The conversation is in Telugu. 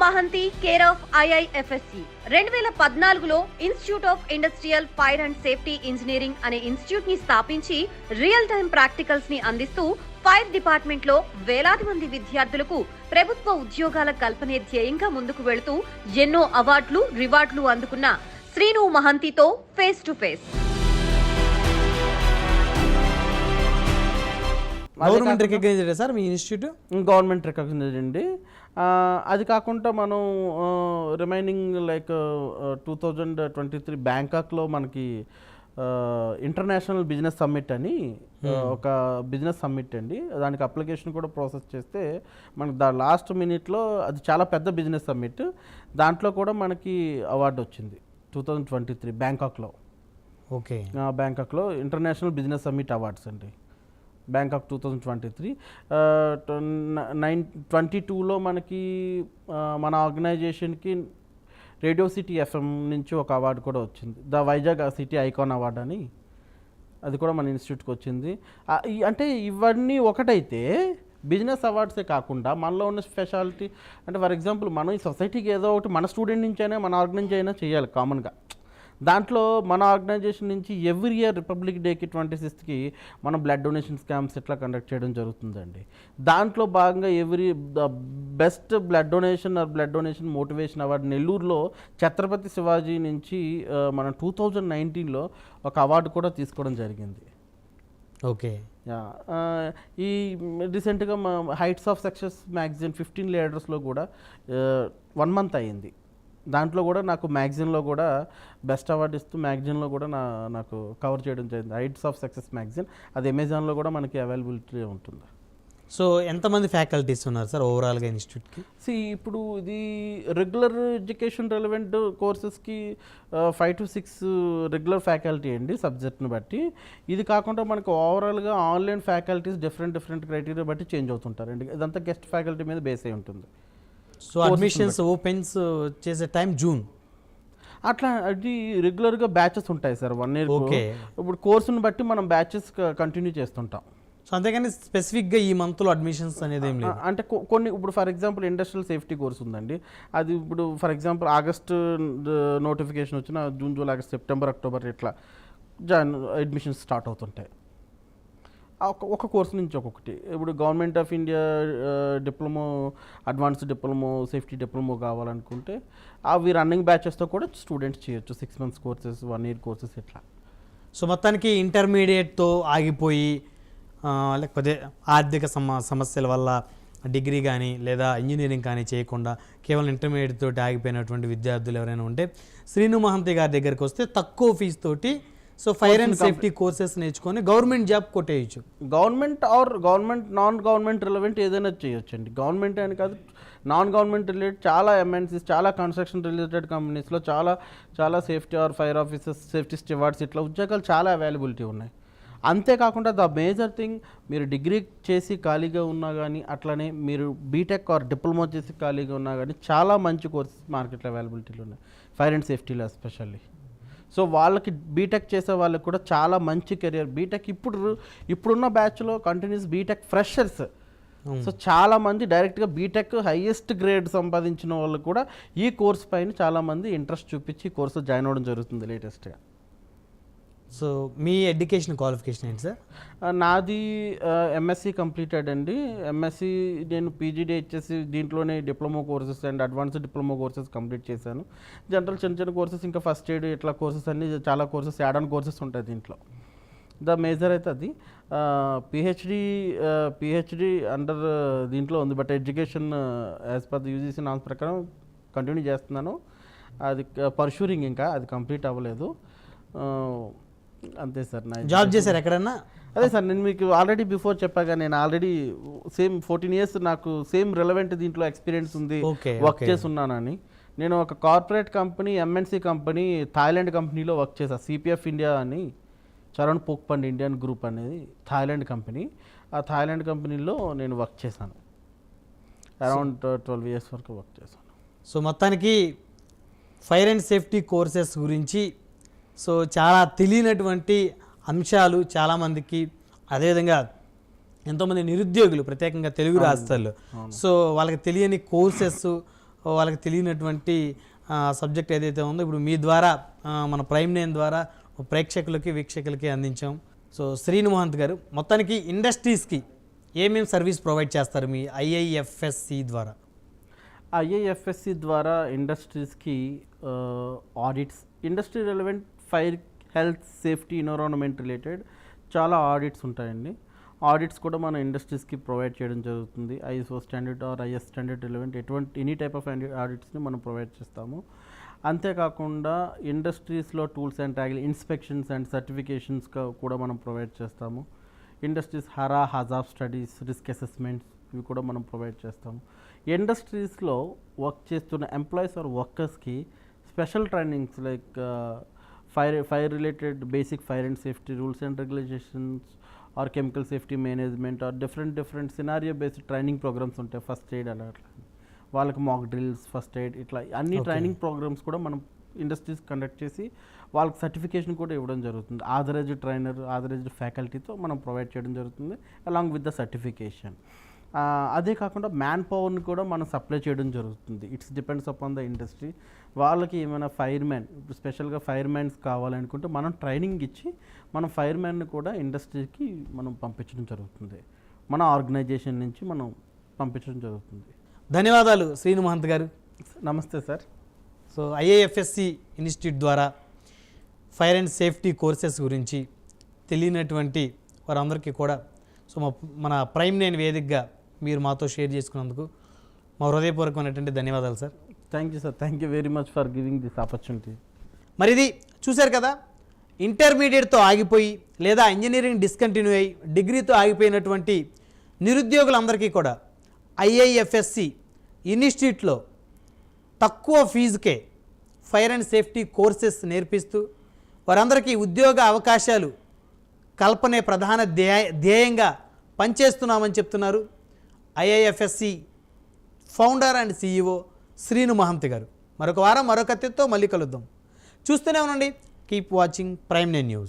మహంతి కేర్ ఆఫ్ ఐఐఎఫ్ఎస్సి రెండు వేల పద్నాలుగులో institute of industrial fire and safety engineering అనే ఇన్స్టిట్యూట్ని స్థాపించి రియల్ టైం ప్రాక్టికల్స్ని అందిస్తూ ఫైర్ డిపార్ట్మెంట్లో వేలాది మంది విద్యార్థులకు ప్రభుత్వ ఉద్యోగాల కల్పనే ధ్యేయంగా ముందుకు వెళుతూ ఎన్నో అవార్డులు రివార్డులు అందుకున్న Srinu మహంతితో face to face government recognized sir me institute? Government recognise అండి. అది కాకుండా మనం remaining like two thousand twenty three బ్యాంకాక్లో మనకి ఇంటర్నేషనల్ బిజినెస్ సమ్మిట్ అని ఆ, ఒక బిజినెస్ సమ్మిట్ అండి. దానికి అప్లికేషన్ కూడా ప్రాసెస్ చేస్తే మనకి దా లాస్ట్ మినిట్లో అది చాలా పెద్ద బిజినెస్ సమ్మిట్ దాంట్లో కూడా మనకి అవార్డు వచ్చింది టూ థౌజండ్ ట్వంటీ త్రీ బ్యాంకాక్లో. ఓకే. బ్యాంకాక్లో ఇంటర్నేషనల్ బిజినెస్ సమ్మిట్ అవార్డ్స్ అండి. Bangkok two thousand twenty three nine twenty టూలో మనకి మన ఆర్గనైజేషన్కి రేడియో సిటీ ఎఫ్ఎం నుంచి ఒక అవార్డు కూడా వచ్చింది. The Vizag city icon award అని. అది కూడా మన ఇన్స్టిట్యూట్కి వచ్చింది. అంటే ఇవన్నీ ఒకటైతే బిజినెస్ అవార్డ్సే కాకుండా మనలో ఉన్న స్పెషాలిటీ అంటే ఫర్ ఎగ్జాంపుల్ మనం ఈ సొసైటీకి ఏదో ఒకటి మన స్టూడెంట్ నుంచి అయినా మన ఆర్గనైజ్ అయినా చేయాలి కామన్గా. దాంట్లో మన ఆర్గనైజేషన్ నుంచి ఎవ్రీ ఇయర్ రిపబ్లిక్ డేకి ట్వంటీ సిక్స్త్కి మనం బ్లడ్ డొనేషన్ క్యాంప్స్ ఇట్లా కండక్ట్ చేయడం జరుగుతుందండి. దాంట్లో భాగంగా every the best blood donation or blood donation motivation award నెల్లూరులో ఛత్రపతి శివాజీ నుంచి మనం టూ థౌజండ్ నైన్టీన్లో ఒక అవార్డు కూడా తీసుకోవడం జరిగింది. ఓకే. ఈ రీసెంట్గా మా heights of success magazine fifteen లీడర్స్లో కూడా వన్ మంత్ అయ్యింది. దాంట్లో కూడా నాకు మ్యాగజైన్లో కూడా బెస్ట్ అవార్డు ఇస్తూ మ్యాగజైన్లో కూడా నా నాకు కవర్ చేయడం జరిగింది. Heights of success magazine. అది అమెజాన్లో కూడా మనకి అవైలబిలిటీ ఉంటుంది. సో ఎంతమంది ఫ్యాకల్టీస్ ఉన్నారు సార్ ఓవరాల్గా ఇన్స్టిట్యూట్కి? సి ఇప్పుడు ఇది regular education relevant కోర్సెస్కి five to six regular faculty అండి సబ్జెక్ట్ని బట్టి. ఇది కాకుండా మనకు ఓవరాల్గా online faculties different different criteria బట్టి చేంజ్ అవుతుంటారండి. ఇదంతా గెస్ట్ ఫ్యాకల్టీ మీద బేస్ అయి ఉంటుంది. సో అడ్మిషన్స్ ఓపెన్స్ చేసే టైం జూన్ అట్లా అది రెగ్యులర్గా బ్యాచెస్ ఉంటాయి సార్ వన్ ఇయర్ Okay. ఇప్పుడు కోర్సుని బట్టి మనం బ్యాచెస్ కంటిన్యూ చేస్తుంటాం. సో అంతేగాని స్పెసిఫిక్గా ఈ మంత్లో అడ్మిషన్స్ అనేది ఏం లేదు. అంటే కొన్ని ఇప్పుడు for example industrial safety course ఉందండి. అది ఇప్పుడు ఫర్ ఎగ్జాంపుల్ ఆగస్ట్ నోటిఫికేషన్ వచ్చిన June July August September October ఇట్లా జాయిన్ అడ్మిషన్స్ స్టార్ట్ అవుతుంటాయి. ఒక కోర్స్ నుంచి ఒక్కొక్కటి. ఇప్పుడు government of India diploma advanced diploma safety diploma కావాలనుకుంటే అవి రన్నింగ్ బ్యాచెస్తో కూడా స్టూడెంట్స్ చేయొచ్చు. Six months courses one year courses ఇట్లా. సో మొత్తానికి ఇంటర్మీడియట్తో ఆగిపోయి లేకపోతే ఆర్థిక సమ సమస్యల వల్ల డిగ్రీ కానీ లేదా ఇంజనీరింగ్ కానీ చేయకుండా కేవలం ఇంటర్మీడియట్ తోటి ఆగిపోయినటువంటి విద్యార్థులు ఎవరైనా ఉంటే శ్రీను మహంతి గారి దగ్గరికి వస్తే తక్కువ ఫీజు తోటి so fire and safety courses నేర్చుకొని government job కొట్టేయచ్చు. Government or government non government relevant ఏదైనా చేయొచ్చు అండి గవర్నమెంట్ అని కాదు నాన్ గవర్నమెంట్ రిలేటెడ్ చాలా ఎంఎన్సీస్ చాలా కన్స్ట్రక్షన్ రిలేటెడ్ కంపెనీస్లో చాలా చాలా safety or fire officers safety stewards ఇట్లా ఉద్యోగాలు చాలా అవైలబిలిటీ ఉన్నాయి. అంతేకాకుండా ద మేజర్ థింగ్ మీరు డిగ్రీ చేసి ఖాళీగా ఉన్నా కానీ అట్లనే మీరు బీటెక్ ఆర్ డిప్లొమా చేసి ఖాళీగా ఉన్నా కానీ చాలా మంచి కోర్సెస్ మార్కెట్లో అవైలబిలిటీలో ఉన్నాయి. ఫైర్ అండ్ సేఫ్టీలో ఎస్పెషల్లీ సో వాళ్ళకి బీటెక్ చేసే వాళ్ళకి కూడా చాలా మంచి కెరియర్ బీటెక్ ఇప్పుడు ఇప్పుడున్న బ్యాచ్లో కంటిన్యూస్ బీటెక్ ఫ్రెషర్స్ సో చాలా మంది డైరెక్ట్గా బీటెక్ హైయెస్ట్ గ్రేడ్ సంపాదించిన వాళ్ళు కూడా ఈ కోర్స్ పైన చాలా మంది ఇంట్రెస్ట్ చూపించి ఈ కోర్సు జాయిన్ అవ్వడం జరుగుతుంది లేటెస్ట్గా సో మీ ఎడ్యుకేషన్ క్వాలిఫికేషన్ ఏంటి సార్? నాది ఎంఎస్సి కంప్లీటెడ్ అండి. ఎంఎస్సి నేను పీజీడీ వచ్చేసి దీంట్లోనే diploma courses and advance diploma courses complete చేశాను. జనరల్ చిన్న చిన్న కోర్సెస్ ఇంకా ఫస్ట్ ఎయిడ్ ఇట్లా కోర్సెస్ అన్ని చాలా కోర్సెస్ యాడ్ ఆన్ కోర్సెస్ ఉంటాయి దీంట్లో. ద మేజర్ అయితే అది. పిహెచ్డి పిహెచ్డి అండర్ దీంట్లో ఉంది. But education as per UGC norms ప్రకారం కంటిన్యూ చేస్తున్నాను. అది పర్షూరింగ్ ఇంకా అది కంప్లీట్ అవ్వలేదు. అంతే సార్ నా జాబ్ చేశారు ఎక్కడన్నా? అదే సార్ నేను మీకు ఆల్రెడీ బిఫోర్ చెప్పాగా నేను ఆల్రెడీ సేమ్ ఫోర్టీన్ ఇయర్స్ నాకు సేమ్ రెలవెంట్ దీంట్లో ఎక్స్పీరియన్స్ ఉంది వర్క్ okay. చేసి ఉన్నానని నేను ఒక corporate company MNC company Thailand కంపెనీలో వర్క్ చేశాను సిపిఎఫ్ ఇండియా అని చరణ్ పోక్పండ్ ఇండియన్ గ్రూప్ అనేది థాయిలాండ్ కంపెనీ ఆ థాయిలాండ్ కంపెనీలో నేను వర్క్ చేశాను. అరౌండ్ ట్వెల్వ్ ఇయర్స్ వరకు వర్క్ చేశాను. సో మొత్తానికి ఫైర్ అండ్ సేఫ్టీ కోర్సెస్ గురించి సో చాలా తెలియనటువంటి అంశాలు చాలామందికి అదేవిధంగా ఎంతోమంది నిరుద్యోగులు ప్రత్యేకంగా తెలుగు రాష్ట్రాల్లో. సో వాళ్ళకి తెలియని కోర్సెస్ వాళ్ళకి తెలియనటువంటి సబ్జెక్ట్ ఏదైతే ఉందో ఇప్పుడు మీ ద్వారా మన ప్రైమ్ నేమ్ ద్వారా ప్రేక్షకులకి వీక్షకులకి అందించాం. సో శ్రీను మహంత్ గారు మొత్తానికి ఇండస్ట్రీస్కి ఏమేమి సర్వీస్ ప్రొవైడ్ చేస్తారు మీ ఐఐఎఫ్ఎస్సి ద్వారా? ఐఏఎఫ్ఎస్సి ద్వారా ఇండస్ట్రీస్కి audits. Industry relevant fire health safety environment related చాలా ఆడిట్స్ ఉంటాయండి. ఆడిట్స్ కూడా మన ఇండస్ట్రీస్కి ప్రొవైడ్ చేయడం జరుగుతుంది. ISO standard or IS standard relevant ఎటువంటి ఎనీ టైప్ ఆఫ్ ఆడిట్స్ని మనం ప్రొవైడ్ చేస్తాము. అంతేకాకుండా ఇండస్ట్రీస్లో tools and tackle inspections and certifications కూడా మనం ప్రొవైడ్ చేస్తాము. Industries HIRA HAZOP studies risk assessments ఇవి కూడా మనం ప్రొవైడ్ చేస్తాము. ఇండస్ట్రీస్లో వర్క్ చేస్తున్న employees or వర్కర్స్కి special trainings like fire fire related basic fire and safety rules and regulations or chemical safety management or different different scenario based training programs ఉంటాయి. ఫస్ట్ ఎయిడ్ అలా అట్లా. వాళ్ళకి మాక్ డ్రిల్స్ ఫస్ట్ ఎయిడ్ ఇట్లా అన్ని. ట్రైనింగ్ ప్రోగ్రామ్స్ కూడా మనం ఇండస్ట్రీస్ కండక్ట్ చేసి వాళ్ళకి సర్టిఫికేషన్ కూడా ఇవ్వడం జరుగుతుంది. ఆథరైజ్డ్ ట్రైనర్ ఆథరైజ్డ్ ఫ్యాకల్టీతో మనం ప్రొవైడ్ చేయడం జరుగుతుంది అలాంగ్ విత్ ద సర్టిఫికేషన్ అదే కాకుండా మ్యాన్ పవర్ని కూడా మనం సప్లై చేయడం జరుగుతుంది. It's depends upon the industry వాళ్ళకి ఏమైనా ఫైర్ మ్యాన్ స్పెషల్గా ఫైర్ మ్యాన్స్ కావాలనుకుంటే మనం ట్రైనింగ్ ఇచ్చి మనం ఫైర్ మ్యాన్ని కూడా ఇండస్ట్రీకి మనం పంపించడం జరుగుతుంది. మన ఆర్గనైజేషన్ నుంచి మనం పంపించడం జరుగుతుంది. ధన్యవాదాలు శ్రీను మహంత్ గారు. నమస్తే సార్. సో ఐఏఎఫ్ఎస్సి ఇన్స్టిట్యూట్ ద్వారా ఫైర్ అండ్ సేఫ్టీ కోర్సెస్ గురించి తెలియనటువంటి వారందరికీ కూడా సో మన ప్రైమ్ నేను వేదికగా మీరు మాతో షేర్ చేసుకున్నందుకు మా హృదయపూర్వకమైనటువంటి ధన్యవాదాలు sir. Thank you sir thank you very much for giving this opportunity మరి ఇది చూశారు కదా ఇంటర్మీడియట్తో ఆగిపోయి లేదా ఇంజనీరింగ్ డిస్కంటిన్యూ అయ్యి డిగ్రీతో ఆగిపోయినటువంటి నిరుద్యోగులందరికీ కూడా ఐఐఎఫ్ఎస్సి ఇన్స్టిట్యూట్లో తక్కువ ఫీజుకే ఫైర్ అండ్ సేఫ్టీ కోర్సెస్ నేర్పిస్తూ వారందరికీ ఉద్యోగ అవకాశాలు కల్పనే ప్రధాన ధ్యేయ ధ్యేయంగా పనిచేస్తున్నామని చెప్తున్నారు. IIFSC founder and CEO Srinu Mahanti గారు. మరొక వారం మరొక మళ్ళీ కలుద్దాం. చూస్తూనే ఉండండి. Keep watching prime nine news.